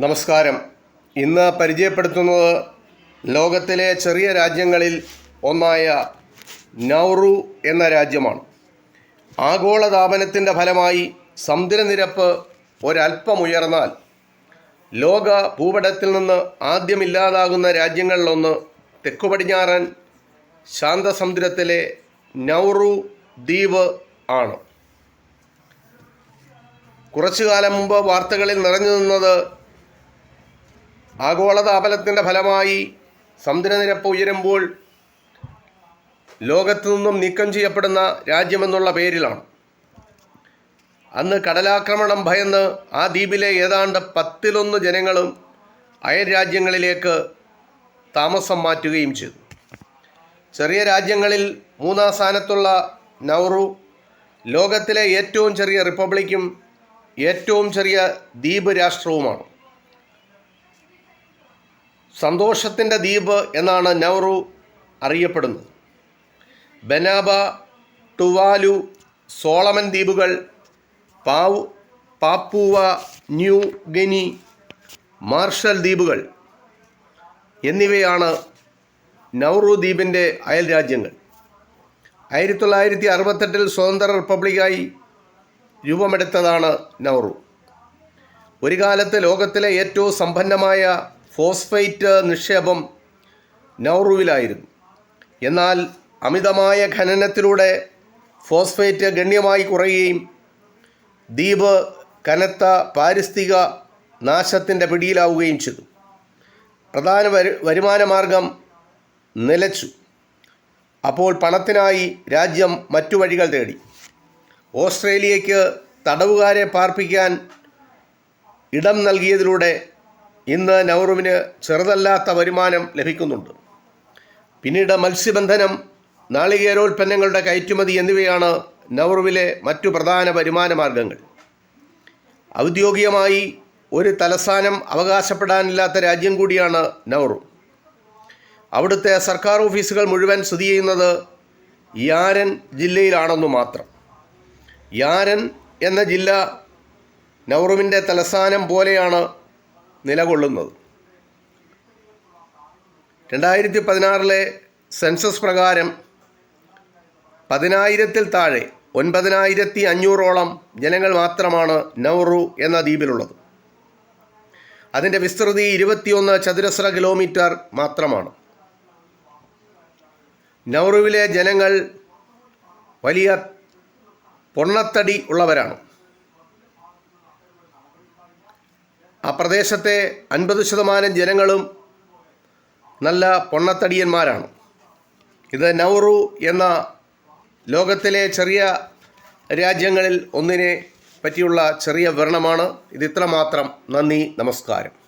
നമസ്കാരം. ഇന്ന് പരിചയപ്പെടുത്തുന്നത് ലോകത്തിലെ ചെറിയ രാജ്യങ്ങളിൽ ഒന്നായ നൗറു എന്ന രാജ്യമാണ്. ആഗോളതാപനത്തിന്റെ ഫലമായി സമുദ്രനിരപ്പ് ഒരല്പം ലോക ഭൂപടത്തിൽ നിന്ന് ആദ്യമില്ലാതാകുന്ന രാജ്യങ്ങളിലൊന്ന് തെക്കു പടിഞ്ഞാറൻ ശാന്തസമുദ്രത്തിലെ നൗറു ദ്വീപ് ആണ്. കുറച്ചു കാലം മുമ്പ് വാർത്തകളിൽ നിറഞ്ഞു നിന്നത് ആഗോളതാപനത്തിന്റെ ഫലമായി സമുദ്രനിരപ്പ് ഉയരുമ്പോൾ ലോകത്തു നിന്നും നീക്കം ചെയ്യപ്പെടുന്ന രാജ്യമെന്നുള്ള പേരിലാണ്. അന്ന് കടലാക്രമണം ഭയന്ന് ആ ദ്വീപിലെ ഏതാണ്ട് പത്തിലൊന്ന് ജനങ്ങളും അയൽ രാജ്യങ്ങളിലേക്ക് താമസം മാറ്റുകയും ചെയ്തു. ചെറിയ രാജ്യങ്ങളിൽ മൂന്നാം സ്ഥാനത്തുള്ള നൗറു ലോകത്തിലെ ഏറ്റവും ചെറിയ റിപ്പബ്ലിക്കും ഏറ്റവും ചെറിയ ദ്വീപ് രാഷ്ട്രവുമാണ്. സന്തോഷത്തിന്റെ ദ്വീപ് എന്നാണ് നൗറു അറിയപ്പെടുന്നത്. ബനാബ ടുവാലു സോളമൻ ദ്വീപുകൾ Pau Papua New Guinea Marshall ദ്വീപുകൾ എന്നിവയാണ് നൗറു ദ്വീപിന്റെ അയൽ രാജ്യങ്ങൾ ആയിരത്തി തൊള്ളായിരത്തി അറുപത്തെട്ടിൽ സ്വതന്ത്ര റിപ്പബ്ലിക്കായി രൂപമെടുത്തതാണ് നൗറു ഒരു കാലത്ത് ലോകത്തിലെ ഏറ്റവും സമ്പന്നമായ ഫോസ്ഫൈറ്റ് നിക്ഷേപം നൗറുവിലായിരുന്നു എന്നാൽ അമിതമായ ഖനനത്തിലൂടെ ഫോസ്ഫേറ്റ് ഗണ്യമായി കുറയുകയും ദ്വീപ് കനത്ത പാരിസ്ഥിതിക നാശത്തിന്റെ പിടിയിലാവുകയും ചെയ്തു. പ്രധാന വരു വരുമാന മാർഗം നിലച്ചു. അപ്പോൾ പണത്തിനായി രാജ്യം മറ്റു വഴികൾ തേടി. ഓസ്ട്രേലിയയ്ക്ക് തടവുകാരെ പാർപ്പിക്കാൻ ഇടം നൽകിയതിലൂടെ ഇന്ന് നൗറുവിന് ചെറുതല്ലാത്ത വരുമാനം ലഭിക്കുന്നുണ്ട്. പിന്നീട് മത്സ്യബന്ധനം നാളികേരോൽപ്പന്നങ്ങളുടെ കയറ്റുമതി എന്നിവയാണ് നൗറുവിലെ മറ്റു പ്രധാന വരുമാന മാർഗങ്ങൾ. ഔദ്യോഗികമായി ഒരു തലസ്ഥാനം അവകാശപ്പെടാനില്ലാത്ത രാജ്യം കൂടിയാണ് നൗറു അവിടുത്തെ സർക്കാർ ഓഫീസുകൾ മുഴുവൻ സ്ഥിതി ചെയ്യുന്നത് യാരൻ ജില്ലയിലാണെന്നു മാത്രം. യാരൻ എന്ന ജില്ല നൗറുവിന്റെ തലസ്ഥാനം പോലെയാണ് നിലകൊള്ളുന്നത്. രണ്ടായിരത്തി പതിനാറിലെ സെൻസസ് പ്രകാരം പതിനായിരത്തിൽ താഴെ ഒൻപതിനായിരത്തി അഞ്ഞൂറോളം ജനങ്ങൾ മാത്രമാണ് നൗറു എന്ന ദ്വീപിലുള്ളത്. അതിന്റെ വിസ്തൃതി ഇരുപത്തിയൊന്ന് ചതുരശ്ര കിലോമീറ്റർ മാത്രമാണ്. നൗറുവിലെ ജനങ്ങൾ വലിയ പൊണ്ണത്തടി ഉള്ളവരാണ്. ആ പ്രദേശത്തെ അൻപത് ശതമാനം ജനങ്ങളും നല്ല പൊണ്ണത്തടിയന്മാരാണ്. ഇത് നൗറു എന്ന ലോകത്തിലെ ചെറിയ രാജ്യങ്ങളിൽ ഒന്നിനെ പറ്റിയുള്ള ചെറിയ വിവരണമാണ്. ഇത് ഇത്രമാത്രം നന്ദി നമസ്കാരം.